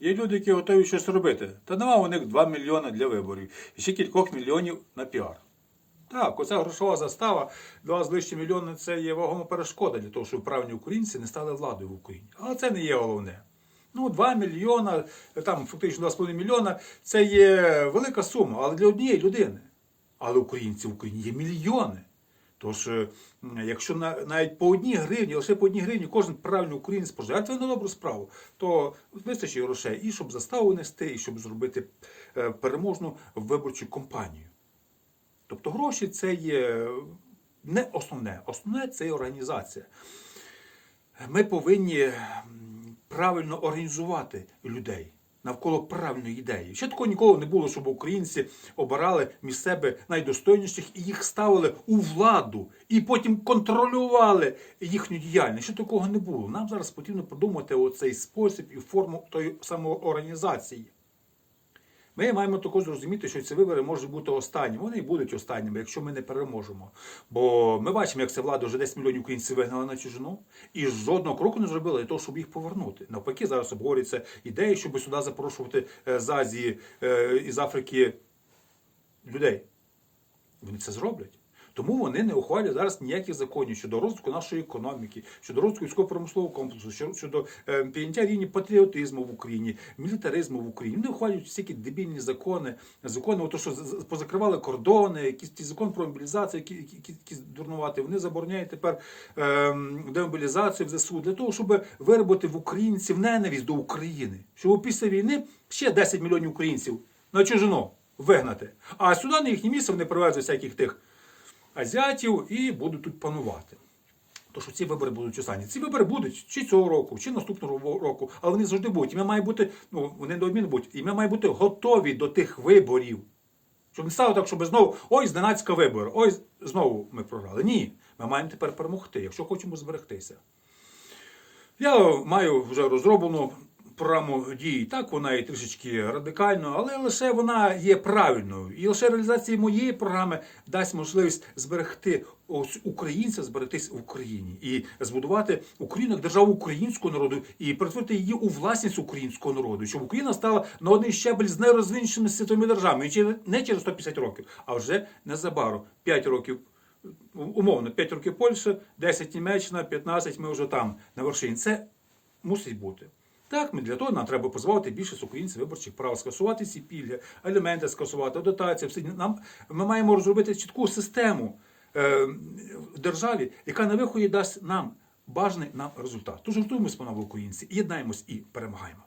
Є люди, які готові щось робити. Та нема у них 2 мільйони для виборів. І ще кількох мільйонів на піар. Так, оця грошова застава, 2 з лишнім мільйони це є вагома перешкода для того, щоб правильні українці не стали владою в Україні. Але це не є головне. Ну, 2 мільйона, там фактично 2,5 мільйона це є велика сума, але для однієї людини. Але українців в Україні є мільйони. Тож, е, якщо навіть по одній гривні, лише по одній гривні кожен правильний українець пожертвує на добру справу, то вистачить грошей і щоб заставу нести, і щоб зробити е, переможну виборчу кампанію. Тобто гроші це є не основне. Основне це є організація. Ми повинні правильно організувати людей навколо правильної ідеї. Ще такого ніколи не було, щоб українці обирали між себе найдостойніших і їх ставили у владу, і потім контролювали їхню діяльність. Ще такого не було. Нам зараз потрібно подумати оцей спосіб і форму тої самоорганізації. Ми маємо також зрозуміти, що ці вибори можуть бути останніми. Вони і будуть останніми, якщо ми не переможемо. Бо ми бачимо, як ця влада вже 10 мільйонів українців вигнала на чужину і жодного кроку не зробила для того, щоб їх повернути. Навпаки, зараз обговорюється ідея, щоб сюди запрошувати е, з Азії і з Африки людей. Вони це зроблять. Тому вони не ухвалюють зараз ніяких законів щодо розвитку нашої економіки, щодо розвитку військово-промислового комплексу, щодо, е, підняття рівня патріотизму в Україні, мілітаризму в Україні. Вони ухвалюють всякі дебільні закони, закони, ото, що позакривали кордони, якийсь ті закон про мобілізацію, які, які, які, які дурнувати. Вони забороняють тепер е, демобілізацію в ЗСУ для того, щоб виробити в українців ненависть до України, щоб після війни ще 10 мільйонів українців на чужину вигнати. А сюди на їхнє місце вони привезли всяких тих азіатів і будуть тут панувати. То що ці вибори будуть останні. Ці вибори будуть чи цього року, чи наступного року, але вони завжди будуть. І ми маємо бути, ну вони неодмінно будуть, і ми маємо бути готові до тих виборів. Щоб не стало так, щоб знову ой, зненацька вибори, ой, знову ми програли. Ні, ми маємо тепер перемогти, якщо хочемо зберегтися. Я маю вже розроблену програму дій. Так, вона є трішечки радикальною, але лише вона є правильною. І лише реалізація моєї програми дасть можливість зберегти українця, зберегтись в Україні і збудувати Україну як державу українського народу і перетворити її у власність українського народу, щоб Україна стала на один щебель з найрозвиненішими світовими державами. І не через 150 років, а вже незабаром 5 років умовно 5 років Польща, 10 Німеччина, 15 ми вже там на вершині. Це мусить бути. Так, для того нам треба позбавити більшість українців виборчих прав, скасувати ці пільги, аліменти скасувати, дотації. Все. Нам, ми маємо розробити чітку систему е, в державі, яка на виході дасть нам бажаний нам результат. Тож готуємось, панове українці, єднаємось і перемагаємо.